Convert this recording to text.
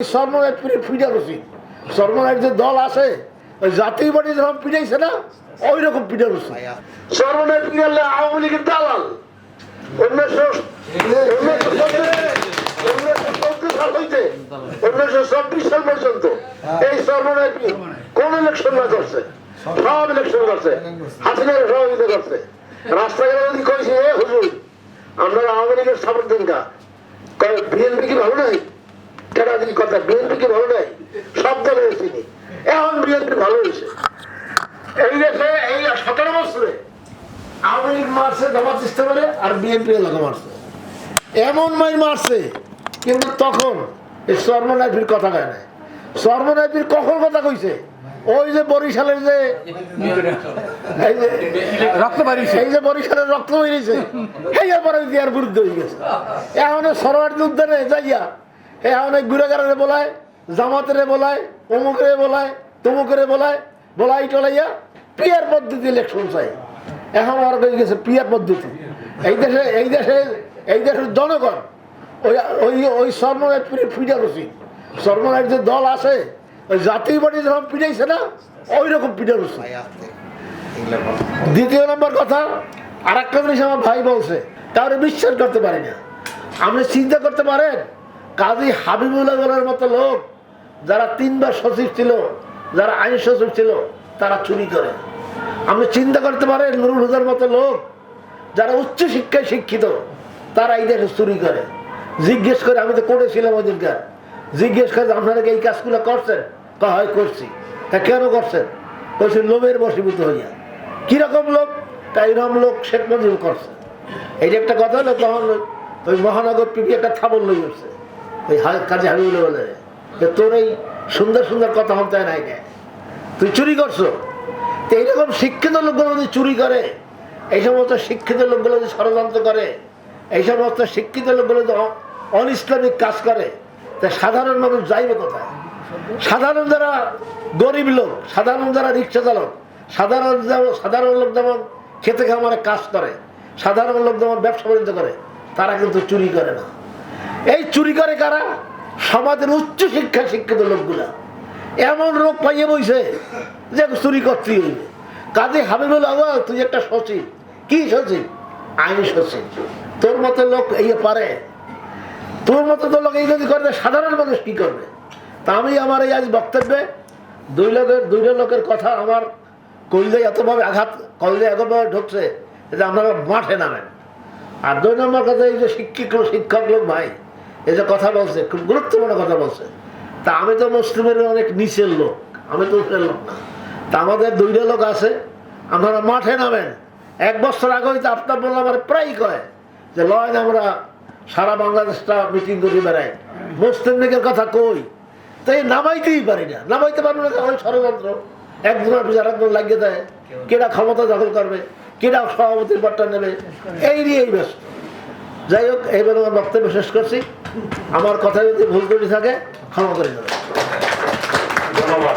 সর্বনায় পিঠা রসি সর্বনায়ের যে দল আছে, ওই জাতীয় পার্টি যখন পিটাইছে না ওই রকম পিঠা রসি সর্বনায় পিটালে আওয়ামী লীগের দালাল। উনিশশো চব্বিশ সাল পর্যন্ত এই সর্বনায় পীর কোন ইলেকশন না করছে। সব ইলেকশন করছে। হাসিনার করছে। রাস্তাঘাটে যদি কইছে, এ হুজুর আপনারা আওয়ামী লীগের সাপোর্ট দিন কা বিএনপি কি ভালো নাই? দিন কথা বিএনপি কি ভালো নাই সব দলে চিনি এখন বিএনপি ভালো হয়েছে। এই দেশে এই সতেরো বছরে আওয়ামী লীগ মারছে আর বিএনপি এলাকা মারছে। এমন মাই মারছে কিন্তু তখন এই সর্বনাইফির কথা কয় সর্বনাইফির কখন কথা কইছে? ওই যে বরিশালের যে রক্ত এই যে বরিশালের রক্ত বেরিয়েছে এই পরে দিয়ার বিরুদ্ধে হয়ে গেছে। এখন সরোয়ার উদ্যানে যাইয়া এখন গুড়াগারে বলায়, জামাতেরে বলায়, অমুকরে বলায়, তমুকরে বলায়, বলাই টলাইয়া পিয়ার পদ্ধতি ইলেকশন চাই। এখন আর হয়ে গেছে পিয়ার পদ্ধতি। এই দেশে এই দেশে, এই দেশের জনগণ, ওই ওই ওই সর্বনায় পিঠা রসি সর্বনায়ের যে দল আছে, ওই জাতীয় পার্টি যখন পিটাইছে না ওই রকম পিঠা রসি দ্বিতীয় নম্বর কথা আর একটা জিনিস আমার ভাই বলছে কাউরে বিশ্বাস করতে পারি না। আপনি চিন্তা করতে পারেন কাজী হাবিবুল্লাহ মতো লোক, যারা তিনবার সচিব ছিল, যারা আইন সচিব ছিল, তারা চুরি করে। আপনি চিন্তা করতে পারেন, নুরুল হুদার মতো লোক, যারা উচ্চ শিক্ষায় শিক্ষিত, তারা এই দেশে চুরি করে। জিজ্ঞেস করে, আমি তো করেছিলাম ওদিনকার জিজ্ঞেস করে আপনারা কি এই কাজগুলো করছেন? হয়, করছি। তা কেন করছেন? বলছি, লোভের বসীভূত হইয়া। কীরকম লোক? তাই রকম লোক শেখ মুজিব করছে। এই যে একটা কথা হলো তখন ওই মহানগর পিপি একটা থাবল লই উঠছে ওই হা- কাজে হাবিবুল বলে তোর এই সুন্দর সুন্দর কথা হতে নাই তুই চুরি করছ? তো এইরকম শিক্ষিত লোকগুলো যদি চুরি করে, এই সমস্ত শিক্ষিত লোকগুলো যদি ষড়যন্ত্র করে, এই সমস্ত শিক্ষিত লোকগুলো যদি অ- অনিসলামিক কাজ করে, তা সাধারণ মানুষ যাইবে কোথায়? সাধারণ যারা গরিব লোক, সাধারণ যারা রিক্সা চালক, সাধারণ যেমন, সাধারণ লোক যেমন খেতে খামারে কাজ করে, সাধারণ লোক যেমন ব্যবসা বাণিজ্য করে, তারা কিন্তু চুরি করে না। এই চুরি করে কারা? সমাজের উচ্চ শিক্ষা শিক্ষিত লোকগুলা। এমন রোগ পাইয়ে বইছে যে চুরি করতেই হইবে। কাজে হাবিবুল আওয়াল তুই একটা সচিব। কি সচিব? আইনি সচিব। তোর মতো লোক এই পারে। তোর মতো তো লোক এই যদি করবে সাধারণ মানুষ কি করবে? তা আমি আমার এই আজ বক্তব্যে দুই লোকের দুইটা লোকের কথা আমার কইলে এতভাবে আঘাত কললে এতভাবে ঢুকছে যে আপনারা মাঠে নামেন। আর দুই নম্বর কথা এই যে শিক্ষিত শিক্ষক লোক ভাই এই যে কথা বলছে, খুব গুরুত্বপূর্ণ কথা বলছে। তা আমি তো মুসলিমের অনেক নিচের লোক, আমি তো উপরের লোক না। তা আমাদের দুইটা লোক আছে, আপনারা মাঠে নামেন। এক বছর আগে হয়তো আপনার বললাম আমার প্রায় কয় যে, লয় আমরা সারা বাংলাদেশটা মিটিং করে বেড়াই। মুসলিম লীগের কথা কই? তাই নামাইতেই পারি না। নামাইতে পারব না ওই ষড়যন্ত্র। একজনের পিছনে আরেকজন লাগিয়ে দেয়। কেটা ক্ষমতা দখল করবে কেটা সভাপতির পদটা নেবে? এই নিয়েই ব্যস্ত। যাই হোক, এইবার আমার বক্তব্য শেষ করছি। আমার কথা যদি ভুল ত্রুটি থাকে, ক্ষমা করে দেবে ধন্যবাদ।